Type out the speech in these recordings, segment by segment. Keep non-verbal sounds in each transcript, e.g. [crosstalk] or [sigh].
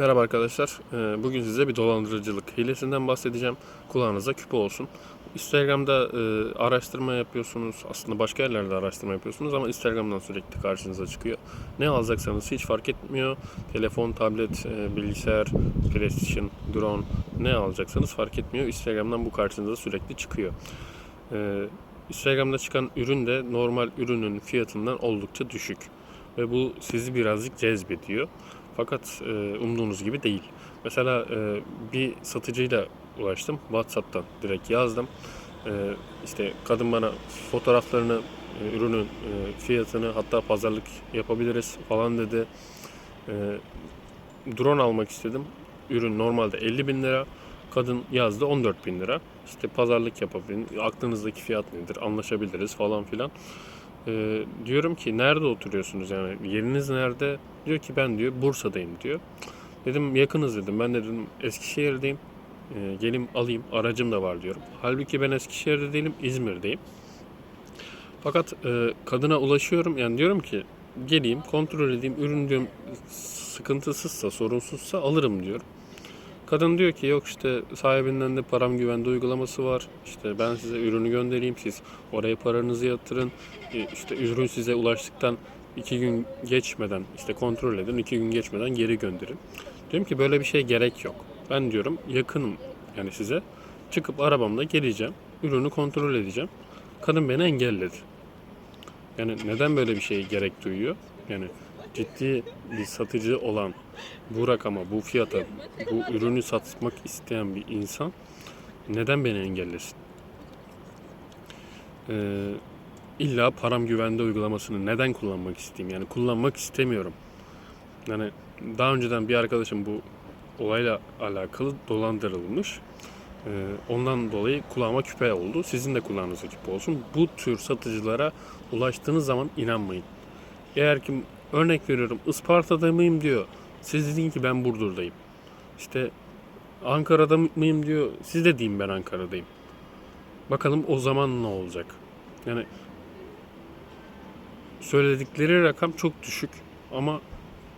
Merhaba arkadaşlar. Ee, Bugün size bir dolandırıcılık hilesinden bahsedeceğim. Kulağınıza küpe olsun. Instagram'da e, araştırma yapıyorsunuz. Aslında başka yerlerde araştırma yapıyorsunuz ama Instagram'dan sürekli karşınıza çıkıyor. Ne alacaksanız hiç fark etmiyor. Telefon, tablet, e, bilgisayar, PlayStation, drone ne alacaksanız fark etmiyor. Instagram'dan bu karşınıza sürekli çıkıyor. Ee, Instagram'da çıkan ürün de normal ürünün fiyatından oldukça düşük. Ve bu sizi birazcık cezbediyor. Fakat e, umduğunuz gibi değil. Mesela e, bir satıcıyla ulaştım. WhatsApp'tan direkt yazdım. E, işte kadın bana fotoğraflarını, e, ürünün e, fiyatını hatta pazarlık yapabiliriz falan dedi. E, drone almak istedim. Ürün normalde 50 bin lira. Kadın yazdı 14 bin lira. İşte pazarlık yapabilin. Aklınızdaki fiyat nedir? Anlaşabiliriz falan filan. Ee, diyorum ki nerede oturuyorsunuz yani yeriniz nerede? Diyor ki ben diyor Bursa'dayım diyor. Dedim yakınız dedim. Ben de dedim Eskişehir'deyim. Ee, gelin alayım. Aracım da var diyorum. Halbuki ben Eskişehir'de değilim. İzmir'deyim. Fakat e, kadına ulaşıyorum. Yani diyorum ki geleyim kontrol edeyim. Ürün diyorum sıkıntısızsa, sorunsuzsa alırım diyorum. Kadın diyor ki yok işte sahibinden de param güvende uygulaması var. İşte ben size ürünü göndereyim siz oraya paranızı yatırın. E, İşte ürün size ulaştıktan iki gün geçmeden işte kontrol edin iki gün geçmeden geri gönderin. Diyorum ki böyle bir şey gerek yok. Ben diyorum yakınım yani size. Çıkıp arabamla geleceğim. Ürünü kontrol edeceğim. Kadın beni engelledi. Yani neden böyle bir şey gerek duyuyor? Yani ciddi bir satıcı olan [laughs] bu rakama, bu fiyata, bu ürünü satmak isteyen bir insan neden beni engellesin? Ee, illa param güvende uygulamasını neden kullanmak isteyeyim? Yani kullanmak istemiyorum. Yani daha önceden bir arkadaşım bu olayla alakalı dolandırılmış. Ee, ondan dolayı kulağıma küpe oldu. Sizin de kulağınıza küpe olsun. Bu tür satıcılara ulaştığınız zaman inanmayın. Eğer ki örnek veriyorum Isparta'da mıyım diyor. Siz deyin ki ben Burdur'dayım. İşte Ankara'da mıyım diyor. Siz de deyin ben Ankara'dayım. Bakalım o zaman ne olacak? Yani söyledikleri rakam çok düşük ama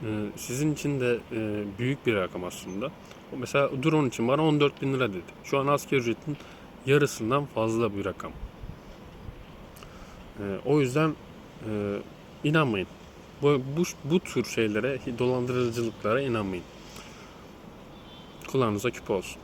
e, sizin için de e, büyük bir rakam aslında. Mesela drone için bana 14 bin lira dedi. Şu an asgari ücretin yarısından fazla bir rakam. E, o yüzden inanmayın. Bu, bu, bu tür şeylere, dolandırıcılıklara inanmayın. Kulağınıza küpe olsun.